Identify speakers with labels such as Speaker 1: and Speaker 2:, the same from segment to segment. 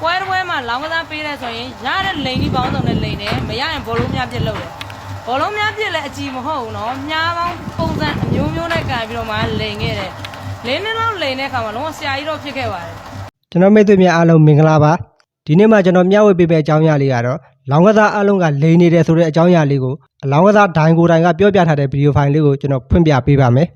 Speaker 1: ပွဲတစ်ပွဲမှာလောင်းကစားပေးတဲ့ဆိုရင်ရတဲ့လိန်ကြီးပေါင်းစုံနဲ့လိန်တယ်မရရင်ဘောလုံးများပြစ်လို့တယ်ဘောလုံးများပြစ်လည်းအကြည့်မဟုတ်ဘူးနော်မြားပေါင်းပုံစံအမျိုးမျိုးနဲ့ကန်ပြီးတော့မှလိန်ခဲ့တယ်လေးနှစ်လောက်လိန်တဲ့အခါမှာလုံးဝဆရာကြီးတော့ဖြစ်ခဲ့ပါတယ်
Speaker 2: ကျွန်တော်မိတ်ဆွေများအားလုံးမင်္ဂလာပါဒီနေ့မှကျွန်တော်မျှဝေပေးမယ့်အကြောင်းအရာလေးကတော့လောင်းကစားအားလုံးကလိန်နေတယ်ဆိုတဲ့အကြောင်းအရာလေးကိုအလောင်းကစားဒိုင်ကိုတိုင်ကပြောပြထားတဲ့ဗီဒီယိုဖိုင်လေးကိုကျွန်တော်ဖွင့်ပြပေးပါမယ်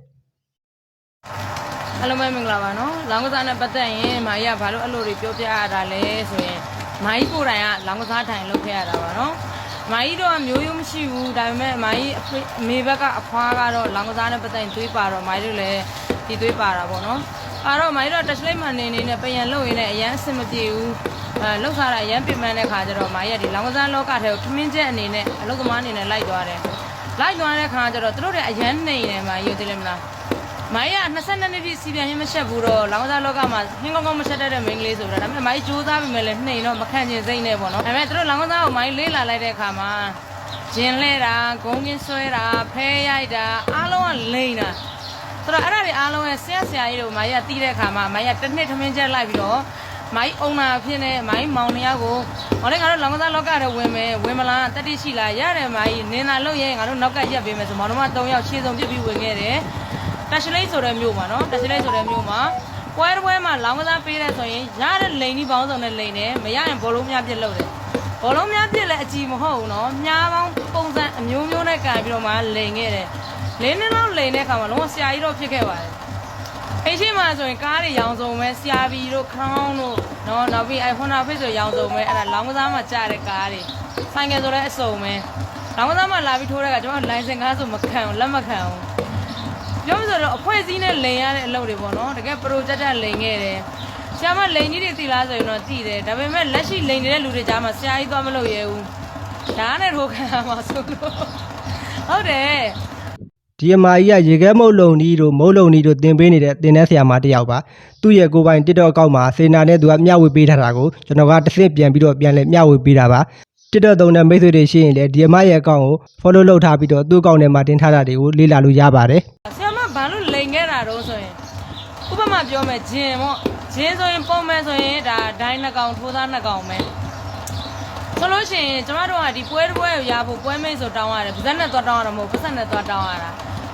Speaker 1: အားလုံးပဲမင်္ဂလာပါနော် လောင်းကစားနဲ့ပတ်သက်ရင်မာကြီးကဘာလို့အဲ့လိုတွေပြောပြရတာလဲဆိုရင်မာကြီးကိုယ်တိုင်ကလောင်းကစားထိုင်လုပ်ခဲ့ရတာပါနော်မာကြီးတော့မျိုးရိုးမရှိဘူးဒါပေမဲ့မာကြီးအဖေအမေဘက်ကအဖွားကတော့လောင်းကစားနဲ့ပတ်သက်ရင်သွေးပါတော့မာကြီးတို့လည်းဒီသွေးပါတာပေါ့နော်အဲ့တော့မာကြီးတော့တက်စလိတ်မှန်နေနေနဲ့ပယံလုပ်ရင်းနဲ့အရန်အဆင်မပြေဘူးအဲလှုပ်ရှားတာအရန်ပြင်ပန်းတဲ့ခါကျတော့မာကြီးကဒီလောင်းကစားလောကထဲကိုခမင်းချက်အနေနဲ့အလုပ်သမားအနေနဲ့လိုက်သွားတယ်လိုက်သွားတဲ့ခါကျတော့သူတို့တွေအရန်နေနေမာကြီးသိတယ်မလား မိုင်းက22နှစ်ပြည့်စီပြန်ရင်မချက်ဘူးတော့လောင်းစားလောကမှာဟင်းကောင်းကောင်းမချက်တတ်တဲ့မိန်းကလေးဆိုတာဒါပေမဲ့မိုင်းစူးစမ်းပြီမဲ့လည်းနှိမ်တော့မခံချင်စိတ်နဲ့ပေါ့နော်ဒါပေမဲ့သူတို့လောင်းစားကိုမိုင်းလေးလာလိုက်တဲ့အခါမှာဂျင်လဲတာဂုံးကင်းဆွဲတာဖဲရိုက်တာအားလုံးကလိမ့်တာဆိုတော့အဲ့ဒါတွေအားလုံးရဲ့ဆရာဆရာကြီးတို့မိုင်းကတီးတဲ့အခါမှာမိုင်းကတစ်နှစ်ထမင်းချက်လိုက်ပြီးတော့မိုင်းအုံနာဖြစ်နေမိုင်းမောင်နှစ်ယောက်ကိုဟောလေငါတို့လောင်းစားလောကထဲဝင်မယ်ဝင်မလားတတိရှိလားရတယ်မိုင်းနင်းလာလို့ရဲငါတို့နောက်ကရက်ပေးမယ်ဆိုမောင်တို့မ3ယောက်ရှေ့ဆုံးပြစ်ပြီးဝင်ခဲ့တယ် တက်ရှလိတ်ဆိုတဲ့မြို့မှာနော်တက်ရှလိတ်ဆိုတဲ့မြို့မှာပွဲတစ်ပွဲမှာလောင်းကစားပေးတဲ့ဆိုရင်ရတဲ့လိန်ကြီးပေါင်းစုံနဲ့လိန်တယ်မရရင်ဘောလုံးများပြစ်လို့တယ်ဘောလုံးများပြစ်လည်းအကြည့်မဟုတ်ဘူးနော်မြားပေါင်းပုံစံအမျိုးမျိုးနဲ့ကန်ပြီးတော့မှလိန်ခဲ့တယ်လေးနှစ်လောက်လိန်တဲ့အခါမှာလုံးဝဆရာကြီးတော့ဖြစ်ခဲ့ပါတယ်အိမ်ရှိမှာဆိုရင်ကားတွေရောင်စုံပဲဆရာဘီတို့ခေါင်းတို့နော်နောက်ပြီးအဲဟွန်နာဖစ်ဆိုရောင်စုံပဲအဲ့ဒါလောင်းကစားမှာကြားတဲ့ကားတွေဆိုင်ကယ်ဆိုလည်းအစုံပဲလောင်းကစားမှာလာပြီးထိုးတဲ့ကကျွန်တော်လိုင်စင်ကားဆိုမခံဘူးလက်မခံဘူး ပြောမှဆိုတော့အဖွဲ့အစည်းနဲ့လိန်ရတဲ့အလုပ်တွေပေါ့နော်တကယ်ပရိုဂျက်တက်လိန်ခဲ့တယ်ဆရာမလိန်ကြီးတွေသိလားဆိုရင်တော့သိတယ်ဒါပေမဲ့လက်ရှိလိန်နေတဲ့လူတွေကြားမှာဆရာကြီးသွားမလုပ်ရဘူးဒါနဲ့ထိုးခံရမှာဆိုလို့ဟုတ်တယ်
Speaker 2: ဒီအမကြီးကရေခဲမုတ်လုံနီးတို့မုတ်လုံနီးတို့တင်ပေးနေတဲ့တင်တဲ့ဆရာမတစ်ယောက်ပါသူ့ရဲ့ကိုယ်ပိုင် TikTok အကောင့်မှာစေနာနဲ့သူကမျှဝေပေးထားတာကိုကျွန်တော်ကတစ်ဆင့်ပြန်ပြီးတော့ပြန်လဲမျှဝေပေးတာပါ TikTok သုံးတဲ့မိတ်ဆွေတွေရှိရင်လည်းဒီအမရဲ့အကောင့်ကို follow လုပ်ထားပြီးတော့သူ့အကောင့်ထဲမှာတင်ထားတာတွေကိုလေ့လာလို့ရပါတယ်
Speaker 1: ဆရာမဘာလို့လိန်ခဲ့တာတော့ဆိုရင်ဥပ မာပြောမယ်ဂျင်ပေါ့ဂျင်ဆိုရင်ပုံမယ်ဆိုရင်ဒါဒိုင်းနှစ်ကောင်ထိုးသားနှစ်ကောင်ပဲဆိုလို့ရှိရင်ကျမတို့ကဒီပွဲတစ်ပွဲကိုရဖို့ပွဲမိတ်ဆိုတောင်းရတယ်ပါဇက်နဲ့သွားတောင်းရတာမဟုတ်ပါဇက်နဲ့သွားတောင်းရတာ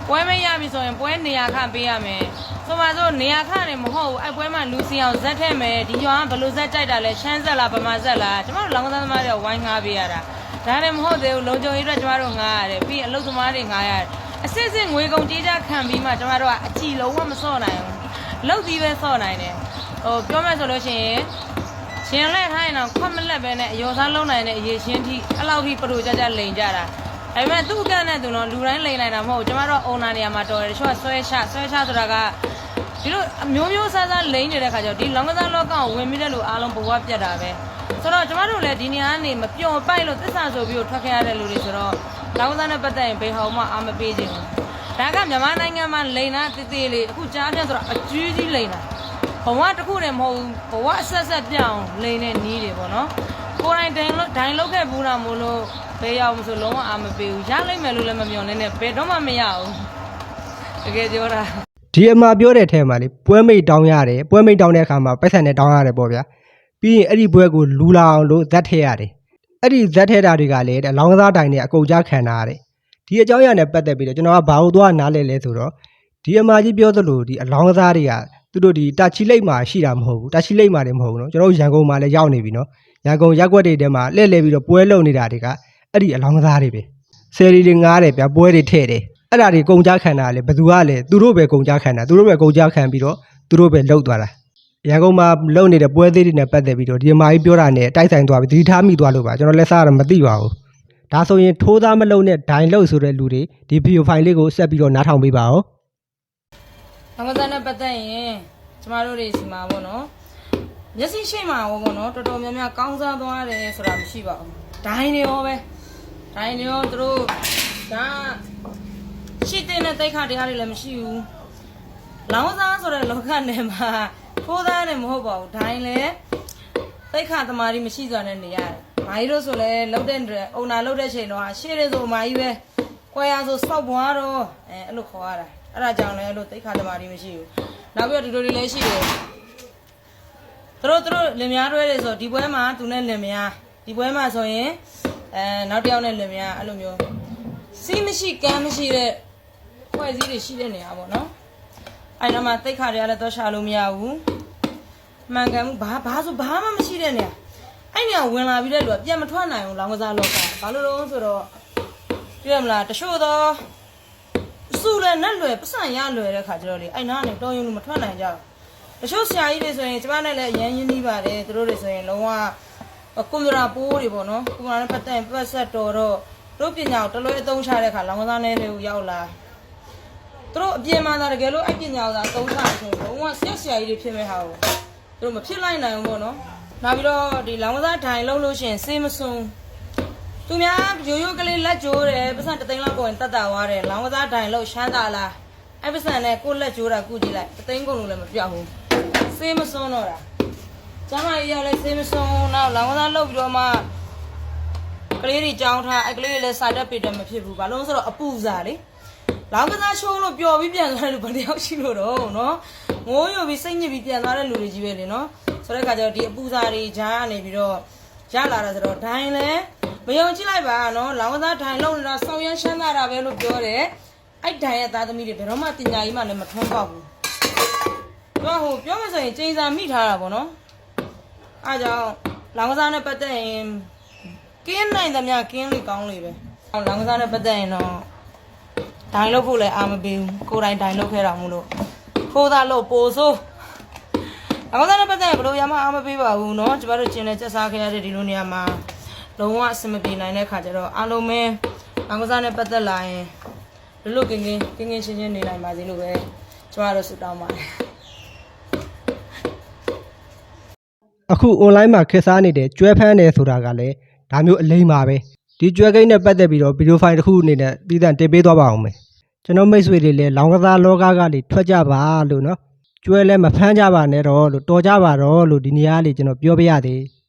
Speaker 1: ပွဲမိတ်ရပြီဆိုရင်ပွဲနေရာခန့်ပေးရမယ်ဆိုပါစို့နေရာခန့်နေမဟုတ်ဘူးအဲ့ပွဲမှာလူစီအောင်ဇက်ထည့်မယ်ဒီရွာကဘယ်လိုဇက်ကြိုက်တာလဲရှမ်းဇက်လားဗမာဇက်လားကျမတို့လောင်းကစားသမားတွေဝိုင်းငားပေးရတာဒါနဲ့မဟုတ်သေးဘူးလုံခြုံရေးအတွက်ကျမတို့ငားရတယ်ပြီးရင်အလုပ်သမားတွေငားရတယ်အစစ်စစ်ငွေကုန်ကြေးကြခံပြီးမှကျမတို့ကအကြည့်လုံးဝမစော့နိုင်ဘူး လောက်ပြီးပဲစော့နိုင်တယ်ဟိုပြောမယ်ဆိုလို့ရှိရင်ရှင်လက်ထားရင်တော့ခွက်မလက်ပဲနဲ့အယောစားလုံးနိုင်တဲ့အရေးချင်းထိအဲ့လောက်ထိပရိုကြကြလိန်ကြတာဒါပေမဲ့သူ့ကန့်နဲ့သူတော့လူတိုင်းလိန်နိုင်တာမဟုတ်ဘူးကျမတို့အုံနာနေရာမှာတော်တယ်တချို့ကဆွဲချဆွဲချဆိုတာကဒီလိုအမျိုးမျိုးဆန်းဆန်းလိန်နေတဲ့ခါကျတော့ဒီလောင်းကစားလောကကိုဝင်ပြီးတဲ့လူအားလုံးဘဝပြတ်တာပဲဆိုတော့ကျမတို့လည်းဒီနေရာကနေမပျော်ပိုက်လို့သစ္စာဆိုပြီးတော့ထွက်ခဲ့ရတဲ့လူတွေဆိုတော့လောင်းကစားနဲ့ပတ်သက်ရင်ဘေဟောင်မှအာမပေးခြင်းဘူး ဒါကမြန်မာနိုင်ငံမှာလိန်တာတည်တည်လေးအခုကြားပြဆိုတော့အကြီးကြီးလိန်တာဘဝတစ်ခုတည်းမဟုတ်ဘူးဘဝအဆက်ဆက်ပြောင်းလိန်တဲ့နီးတွေပေါ့နော်ကိုယ်တိုင်ဒိုင်လို့ဒိုင်လောက်ခဲ့ဘူးတာမို့လို့ဘယ်ရောက်မဆိုလုံးဝအာမပေးဘူးရလိုက်မယ်လို့လည်းမမျှော်လင့်နဲ့ဘယ်တော့မှမရဘူးတကယ်ပြောတာ
Speaker 2: ဒီအမပြောတဲ့ထဲမှာလေပွဲမိတ်တောင်းရတယ်ပွဲမိတ်တောင်းတဲ့အခါမှာပတ်စံနဲ့တောင်းရတယ်ပေါ့ဗျာပြီးရင်အဲ့ဒီပွဲကိုလူလာအောင်လို့ဇက်ထဲရတယ်အဲ့ဒီဇက်ထဲတာတွေကလည်းအလောင်းကစားတိုင်နဲ့အကုန်ကြခံတာရတယ် ဒီအကြောင်းအရာနဲ့ပတ်သက်ပြီးတော့ကျွန်တော်ကဘာလို့သွားနားလဲလဲဆိုတော့ဒီအမကြီးပြောသလိုဒီအလောင်းကစားတွေကသူတို့ဒီတာချီလိတ်မှာရှိတာမဟုတ်ဘူးတာချီလိတ်မှာလည်းမဟုတ်ဘူးเนาะကျွန်တော်တို့ရန်ကုန်မှာလည်းရောက်နေပြီเนาะရန်ကုန်ရက်ွက်တွေထဲမှာလှည့်လှည့်ပြီးတော့ပွဲလုံနေတာတွေကအဲ့ဒီအလောင်းကစားတွေပဲဆယ်ရီတွေငားတယ်ဗျာပွဲတွေထဲ့တယ်အဲ့ဒါတွေကုန်ကြခံတာလေဘယ်သူကလဲသူတို့ပဲကုန်ကြခံတာသူတို့ပဲကုန်ကြခံပြီးတော့သူတို့ပဲလှုပ်သွားတာရန်ကုန်မှာလုံနေတဲ့ပွဲသေးတွေနဲ့ပတ်သက်ပြီးတော့ဒီအမကြီးပြောတာနဲ့တိုက်ဆိုင်သွားပြီးသတိထားမိသွားလို့ပါကျွန်တော်လက်စားတော့မသိပါဘူး ဒါဆိုရင်ထိုးသားမလုံနဲ့ဒိုင်လှုပ်ဆိုတဲ့လူတွေဒီဗီဒီယိုဖိုင်လေးကိုဆက်ပြီးတော့နားထောင်ပေးပါဦး
Speaker 1: လောကစားနဲ့ပတ်သက်ရင်ကျမတို့တွေစီမှာပေါ့နော်မျက်စိရှိမှာပေါ့ပေါ့နော်တော်တော်များများကောင်းစားသွားတယ်ဆိုတာမရှိပါဘူးဒိုင်းနေရောပဲဒိုင်းနေရောသူတို့ဒါရှိတဲ့နဲ့တိုက်ခါတရားတွေလည်းမရှိဘူးလောင်းစားဆိုတဲ့လောကနယ်မှာထိုးသားတယ်မဟုတ်ပါဘူးဒိုင်းလည်းသိခါသမားကြီးမရှိစွာနဲ့နေရတယ်။ မာကြီးတို့ဆိုလည်းလှုပ်တဲ့အုံနာလှုပ်တဲ့ချိန်တော့ရှေ့ရဲဆိုမာကြီးပဲ။ကွဲရဆိုစောက်ဘွားတော့အဲအဲ့လိုခေါ်ရတာ။အဲ့ဒါကြောင့်လည်းအဲ့လိုသိခါသမားကြီးမရှိဘူး။နောက်ပြီးတော့ဒီလိုတွေလည်းရှိတယ်။သူတို့သူတို့လင်မယားတွဲတယ်ဆိုတော့ဒီပွဲမှာသူနဲ့လင်မယားဒီပွဲမှာဆိုရင်အဲနောက်တစ်ယောက်နဲ့လင်မယားအဲ့လိုမျိုးစီးမရှိကမ်းမရှိတဲ့ဖွဲ့စည်းတွေရှိတဲ့နေရာပေါ့နော်အဲ့တော့မှတိတ်ခါတွေကလည်းတော့ရှာလို့မရဘူးမှန်ကန်မှုဘာဘာဆိုဘာမှမရှိတဲ့နေရာ အဲ့နေရာဝင်လာပြီးတဲ့လူကပြန်မထွက်နိုင်ဘူးလောင်ကစားလောကဘာလို့လဲဆိုတော့ပြရမလားတချို့တော့စုလဲနဲ့လွယ်ပတ်စံရလွယ်တဲ့ခါကျတော့လေအဲ့နားကနေတော်ရုံလို့မထွက်နိုင်ကြဘူးတချို့ဆရာကြီးတွေဆိုရင်ကျမနဲ့လည်းအရန်ရင်းနှီးပါတယ်သူတို့တွေဆိုရင်လုံးဝကွန်ပျူတာပိုးတွေပေါ့နော်ကွန်ပျူတာနဲ့ပတ်သက်ရင်ပတ်ဆက်တော်တော့တို့ပညာကိုတလွဲအသုံးချတဲ့အခါလောင်ကစားနေတွေကိုရောက်လာသူတို့အပြင်မှာသာတကယ်လို့အဲ့ပညာကိုသာအသုံးချဆိုရင်လုံးဝဆက်ဆရာကြီးတွေဖြစ်မဲ့ဟာကိုသူတို့မဖြစ်လိုက်နိုင်ဘူးပေါ့နော် နောက်ပြီးတော့ဒီလောင်ကစားထိုင်လုံးလို့ရှိရင်စေးမစွန်းသူများရိုးရိုးကလေးလက်ကြိုးတယ်ပတ်စံတစ်သိန်းလောက်ကိုရင်တတ်တာသွားတယ်လောင်ကစားထိုင်လို့ရှမ်းသာလားအဲ့ပတ်စံနဲ့ကိုယ့်လက်ကြိုးတာကုကြည့်လိုက်တစ်သိန်းကုန်လို့လည်းမပြောက်ဘူးစေးမစွန်းတော့တာကျမကြီးရလဲစေးမစွန်းတော့လောင်ကစားလုပ်ပြီးတော့မှကလေးတွေကြောင်းထားအဲ့ကလေးတွေလည်းစာတက်ပေတယ်မဖြစ်ဘူးဘာလို့လဲဆိုတော့အပူစားလေလောင်ကစားရှုံးလို့ပျော်ပြီးပြန်သွားတဲ့လူဘယ်တစ်ယောက်ရှိလို့တော့နော်ငိုးယူပြီးစိတ်ညစ်ပြီးပြန်သွားတဲ့လူတွေကြီးပဲလေနော် ဆိုတဲ့အခါကျတော့ဒီအပူစားတွေဂျားကနေပြီးတော့ရလာတာဆိုတော့ဒိုင်းလဲမယုံကြည်လိုက်ပါနော်လောင်ကစားဒိုင်းလုံးနေတာဆောင်းရမ်းရှမ်းသာတာပဲလို့ပြောတယ်အဲ့ဒိုင်းရဲ့သားသမီးတွေဘယ်တော့မှပညာကြီးမှလည်းမထွန်းပေါက်ဘူးသူကဟိုပြောမဆိုရင်ကျင်းစာမိထားတာပေါ့နော်အားကြောင့်လောင်ကစားနဲ့ပတ်သက်ရင်ကင်းနိုင်သမျှကင်းလေးကောင်းလေးပဲအောင်လောင်ကစားနဲ့ပတ်သက်ရင်တော့ဒိုင်လို့ဖို့လည်းအာမပေးဘူးကိုယ်တိုင်ဒိုင်လို့ခဲ့တာမို့လို့ခိုးသားလို့ပိုဆိုး လောင်ကစားနဲ့ပတ်သက်ရင်ဘယ်လိုရမှအာမပေးပါဘူးเนาะကျမတို့ကျင်နေစက်စားခဲ့ရတဲ့ဒီလိုနေရာမှာလုံးဝအဆင်မပြေနိုင်တဲ့ခါကျတော့အားလုံးပဲလောင်ကစားနဲ့ပတ်သက်လာရင်လွတ်လွတ်ကင်းကင်းကင်းကင်းရှင်းရှင်းနေနိုင်ပါစေလို့ပဲကျမတို့ဆုတောင်းပါတယ်
Speaker 2: အခု online မှာခက်စားနေတဲ့ကျွဲဖမ်းတယ်ဆိုတာကလည်းဒါမျိုးအလိမ့်ပါပဲဒီကျွဲကိန်းနဲ့ပတ်သက်ပြီးတော့ဗီဒီယိုဖိုင်တစ်ခုအနေနဲ့ပြည်သန့်တင်ပေးသွားပါအောင်မယ်ကျွန်တော်မိတ်ဆွေတွေလည်းလောင်ကစားလောကကနေထွက်ကြပါလို့နော် ကျွဲလည်းမဖမ်းကြပါနဲ့တော့လို့တော်ကြပါတော့လို့ဒီနေရာလေးကျွန်တော်ပြောပြရသေးတယ်